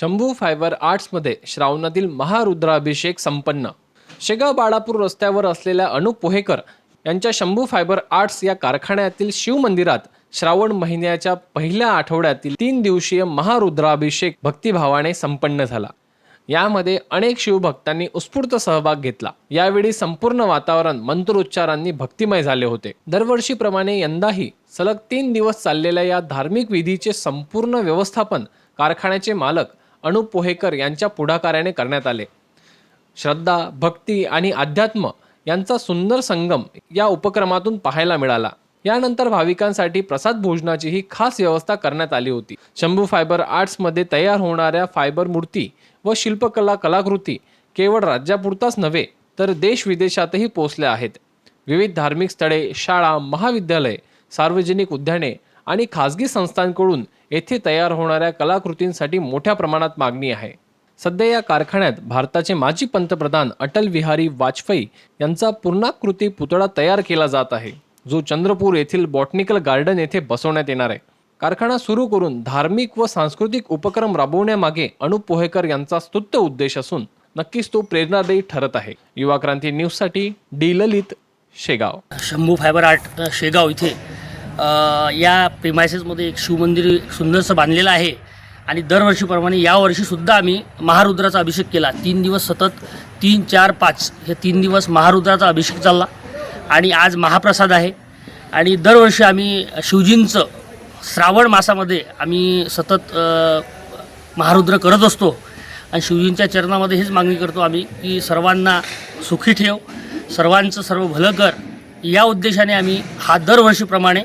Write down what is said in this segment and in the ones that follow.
Shambhu fibre आर्ट्समध्ये श्रावणातील महारुद्राभिषेक संपन्न. शेगाव बाळापूर रस्त्यावर असलेल्या अनुप पोहेकर यांच्या शंभू फायबर आर्ट्स या कारखान्यातील शिवमंदिरात श्रावण महिन्याच्या पहिल्या आठवड्यातील तीन दिवसीय महारुद्राभिषेक भक्तिभावाने संपन्न झाला. यामध्ये अनेक शिवभक्तांनी उत्स्फूर्त सहभाग घेतला. यावेळी संपूर्ण वातावरण मंत्रोच्चारांनी भक्तिमय झाले होते. दरवर्षीप्रमाणे यंदाही सलग तीन दिवस चाललेल्या या धार्मिक विधीचे संपूर्ण व्यवस्थापन कारखान्याचे मालक अनुप पोहेकर यांच्या पुढाकाराने करण्यात आले. श्रद्धा भक्ती आणि अध्यात्म यांचा सुंदर संगम या उपक्रमातून पाहायला मिळाला. यानंतर भाविकांसाठी प्रसाद भोजनाचीही खास व्यवस्था करण्यात आली होती. शंभू फायबर आर्ट्समध्ये तयार होणाऱ्या फायबर मूर्ती व शिल्पकला कलाकृती केवळ राज्यापुरताच नव्हे तर देश विदेशातही पोहोचल्या आहेत. विविध धार्मिक स्थळे शाळा महाविद्यालय सार्वजनिक उद्याने आणि खाजगी संस्थांकडून येथे तयार होणाऱ्या कलाकृतींसाठी मोठ्या प्रमाणात मागणी आहे. सध्या या कारखान्यात भारताचे माजी पंतप्रधान अटल विहारी वाजपेयी यांचा पूर्णाकृती पुतळा तयार केला जात आहे जो चंद्रपूर येथील बॉटनिकल गार्डन येथे बसवण्यात येणार आहे. कारखाना सुरू करून धार्मिक व सांस्कृतिक उपक्रम राबवण्यामागे अनुप पोहेकर यांचा स्तुत्य उद्देश असून नक्कीच तो प्रेरणादायी ठरत आहे. युवा क्रांती न्यूजसाठी D Lalit Shegaon. Shambhu fibre art Shegaon इथे या प्रिमायसेसमध्ये एक शिवमंदिर सुंदरसं बांधलेलं आहे. आणि दरवर्षीप्रमाणे यावर्षीसुद्धा आम्ही महारुद्राचा अभिषेक केला. तीन दिवस सतत तीन चार पाच हे तीन दिवस महारुद्राचा अभिषेक चालला. आणि आज महाप्रसाद आहे. आणि दरवर्षी आम्ही शिवजींचं श्रावण मासामध्ये आम्ही सतत महारुद्र करत असतो. आणि शिवजींच्या चरणामध्ये हेच मागणी करतो आम्ही की सर्वांना सुखी ठेव. सर्वांचं सर्व भलं कर. या उद्देशाने आम्ही हा दरवर्षीप्रमाणे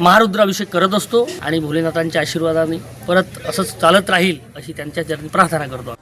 महारुद्राभिषेक करत असतो आणि भोलेनाथांच्या आशीर्वादाने परत असंच चालत राहील अशी त्यांच्या चरणी प्रार्थना करतो